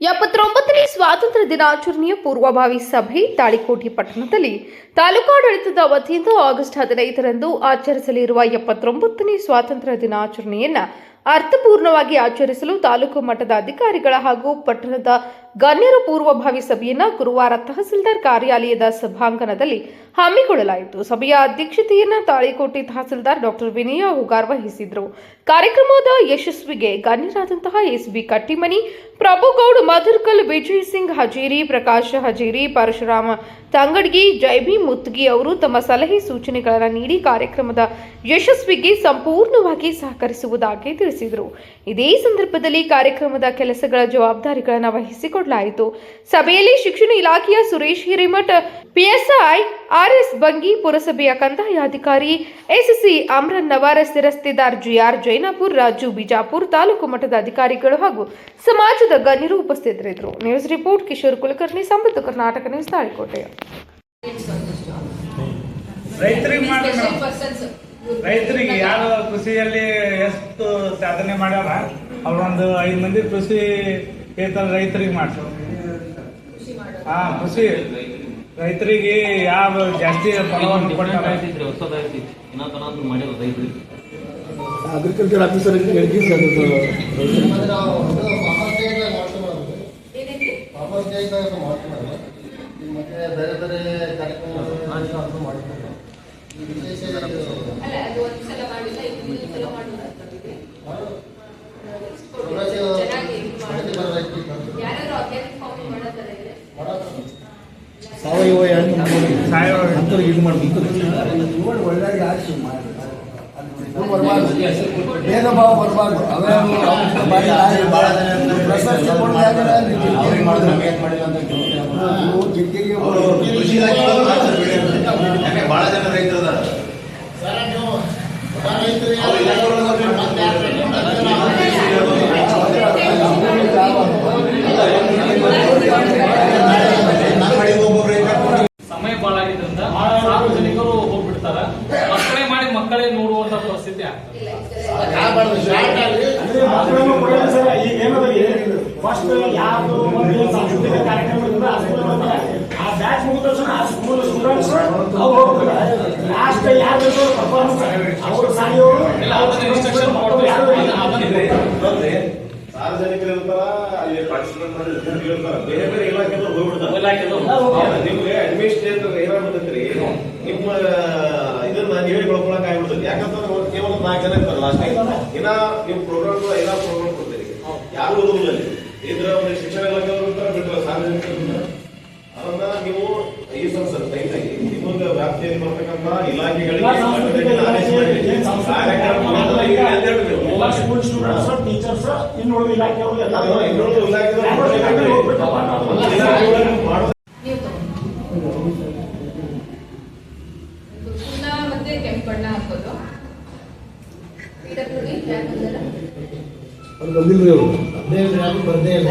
ಎಪ್ಪತ್ತೊಂಬತ್ತನೇ ಸ್ವಾತಂತ್ರ್ಯ ದಿನಾಚರಣೆಯ ಪೂರ್ವಭಾವಿ ಸಭೆ ತಾಳಿಕೋಟಿ ಪಟ್ಟಣದಲ್ಲಿ. ತಾಲೂಕಾಡಳಿತದ ವತಿಯಿಂದ ಆಗಸ್ಟ್ ಹದಿನೈದರಂದು ಆಚರಿಸಲಿರುವ ಎಪ್ಪತ್ತೊಂಬತ್ತನೇ ಸ್ವಾತಂತ್ರ್ಯ ದಿನಾಚರಣೆಯನ್ನ ಅರ್ಥಪೂರ್ಣವಾಗಿ ಆಚರಿಸಲು ತಾಲೂಕು ಮಟ್ಟದ ಅಧಿಕಾರಿಗಳ ಹಾಗೂ ಪಟ್ಟಣದ ಗಣ್ಯರ ಪೂರ್ವಭಾವಿ ಸಭೆಯನ್ನ ಗುರುವಾರ ತಹಸೀಲ್ದಾರ್ ಕಾರ್ಯಾಲಯದ ಸಭಾಂಗಣದಲ್ಲಿ ಹಮ್ಮಿಕೊಳ್ಳಲಾಯಿತು. ಸಭೆಯ ಅಧ್ಯಕ್ಷತೆಯನ್ನು ತಾಳಿಕೋಟೆ ತಹಸೀಲ್ದಾರ್ ಡಾಕ್ಟರ್ ವಿನಯ ಹುಗಾರ್ ವಹಿಸಿದ್ರು. ಕಾರ್ಯಕ್ರಮದ ಯಶಸ್ವಿಗೆ ಗಣ್ಯರಾದಂತಹ ಎಸ್ಬಿ ಕಟ್ಟಿಮನಿ, ಪ್ರಭುಗೌಡ್, ಮಧುರ್ಕಲ್, ವಿಜಯ್ ಸಿಂಗ್ ಹಜೇರಿ, ಪ್ರಕಾಶ್ ಹಜೇರಿ, ಪರಶುರಾಮ ತಂಗಡ್ಗಿ, ಜೈಬಿ ಮುತ್ಗಿ ಅವರು ತಮ್ಮ ಸಲಹೆ ಸೂಚನೆಗಳನ್ನು ನೀಡಿ ಕಾರ್ಯಕ್ರಮದ ಯಶಸ್ವಿಗೆ ಸಂಪೂರ್ಣವಾಗಿ ಸಹಕರಿಸುವುದಾಗಿ ತಿಳಿಸಿದರು. ಇದೇ ಸಂದರ್ಭದಲ್ಲಿ ಕಾರ್ಯಕ್ರಮದ ಕೆಲಸಗಳ ಜವಾಬ್ದಾರಿಗಳನ್ನು ವಹಿಸಿಕೊಡಲಾಯಿತು ಸಭೆಯಲ್ಲಿ ಶಿಕ್ಷಣ ಇಲಾಖೆಯ ಸುರೇಶ್ ಹಿರೇಮಠ ಪಿಎಸ್ಐ ಆರ್ಎಸ್ ಬಂಗಿ ಪುರಸಭೆಯ ಕಂದಾಯಾಧಿಕಾರಿ ಎಸ್ಸಿ ಅಮ್ರನ್ ನವಾರ ಸ್ಥಿರಸ್ತೆದಾರ್ ಜಿಆರ್ ಜೈನಾಪುರ್, ರಾಜು ಬಿಜಾಪುರ್ ತಾಲೂಕು ಮಟ್ಟದ ಅಧಿಕಾರಿಗಳು ಹಾಗೂ ಸಮಾಜದ ಗಣ್ಯರು ಉಪಸ್ಥಿತರಿದ್ದರು. ನ್ಯೂಸ್ ರಿಪೋರ್ಟ್ ಕಿಶೋರ್ ಕುಲಕರ್ಣಿ ಸಮೃದ್ಧ ಕರ್ನಾಟಕ ನ್ಯೂಸ್ ತಾಳಿಕೋಟೆ. ರೈತರಿಗೆ ರೈತರಿಗೆ ಯಾರು ಕೃಷಿಯಲ್ಲಿ ಎಷ್ಟು ಸಾಧನೆ ಮಾಡ್ಯಾರ? ಅವ್ರೊಂದು ಐದು ಮಂದಿ ಕೃಷಿ ಕೇತರ ರೈತರಿಗೆ ಮಾಡ್ಸೋ. ಖುಷಿ ಹಾ ಕೃಷಿ ರೈತರಿಗೆ ಯಾವ ಜಾಸ್ತಿ ಫಲವನ್ನು ಕೊಡ್ತಾರ. ಅಗ್ರಿಕಲ್ಚರ್ ಆಫೀಸರ್ ಮತ್ತೆ ಬೇರೆ ಬೇರೆ ಕಾರ್ಯಕ್ರಮ ಮಾಡ್ತಾರೆ ಸಾವಯವ ಅಂಥವ್ರಿಗೆ ಇದು ಮಾಡಬೇಕು. ಬರಬಾರ್ದು. ಭೇದ ಭಾವ ಬರಬಾರ್ದು ಅವೇನು ಬಾರಿ ಆಸೆ ಭಾಳ ಜನ ಪ್ರಶಸ್ತಿ ಯಾವ್ದು ಒಂದು ಸಾಂಸ್ಕೃತಿಕ ಕಾರ್ಯಕ್ರಮ ಆ ಬ್ಯಾಚ್ ಮುಗಿದ ತಕ್ಷಣ ಸ್ಕೂಲ್ ಯಾರು ಅವರು ಸಾಯೋರು ಸಾರ್ವಜನಿಕರು ಅಲ್ಲಿ ಪಾರ್ಟಿಸಿಪೇಟ್ ಮಾಡಿ ಬೇರೆ ಬೇರೆ ಇಲಾಖೆದವ್ರು? ನಿಮ್ಗೆ ಅಡ್ಮಿನಿಸ್ಟ್ರೇಟರ್ ಏನಾಗ್ಬಿಡ್ತೈತ್ರಿ ನಿಮ್ಮ ಲಾಸ್ಟ್ ಇನ್ನ ನೀವು ಪ್ರೋಗ್ರಾಮ್ ಎಲ್ಲ ಪ್ರೋಗ್ರಾಮ್ ಕೊಡ್ತೀರಿ. ಯಾರು ಓದುದಿಲ್ಲ ಅಲ್ಲಿ ಇದ್ರ ಒಂದು ಶಿಕ್ಷಣ ಇಲಾಖೆ ಅಂತ ಬಿಟ್ಟರೆ ಸಾರ್ವಜನಿಕರು ಇರ್ತಾರೆ. ಅದನ್ನ ನೀವು ಈ ಸಂಸತ್ ಟೈಮ್ನಾಗಿ ನಿಮಗೆ ವ್ಯಾಪ್ತಿಯಲ್ಲಿ ಬರ್ತಕ್ಕಂತ ಇಲಾಖೆಗಳಿಗೆ ಮಟ್ಟದಲ್ಲಿ ಬಂದಿಲ್ರಿ ಅವರು. ಬರ್ದೇ ಇಲ್ಲ.